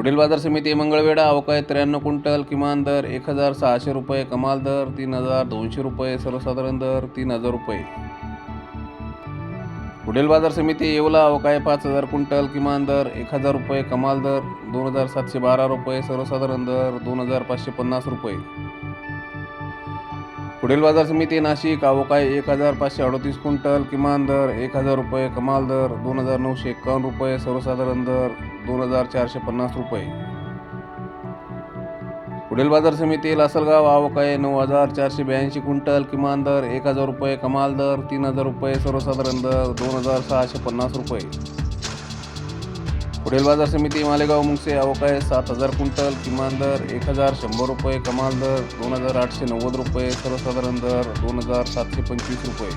पुढील बाजार समिती मंगळवेढा अवकाळी त्र्याण्णव क्विंटल किमान दर एक हजार सहाशे रुपये कमाल दर तीन हजार दोनशे रुपये सर्वसाधारण दर तीन हजार रुपये. पुढील बाजार समिती येवला अवकाळी पाच हजार क्विंटल किमान दर एक हजार रुपये कमाल दर दोन हजार सातशे बारा रुपये सर्वसाधारण दर दोन हजार पाचशे पन्नास रुपये. पुढील बाजार समिती नाशिक आवक आहे एक हजार पाचशे अडतीस क्विंटल किमान दर एक हजार रुपये कमाल दर दोन हजार नऊशे एकावन्न रुपये सर्वसाधारण दर दोन हजार चारशे पन्नास रुपये. पुढील बाजार समिती लासलगाव आवक नऊ हजार चारशे ब्याऐंशी क्विंटल किमान दर एक हजार रुपये कमाल दर तीन हजार रुपये सर्वसाधारण दर दोन हजार सहाशे पन्नास रुपये. पुढील बाजार समिती मालेगाव मुंगसे आवक आहे सात हजार क्विंटल किमान दर एक हजार शंभर रुपये कमाल दर दोन हजार आठशे नव्वद रुपये सर्वसाधारण दर दोन हजार सातशे पंचवीस रुपये.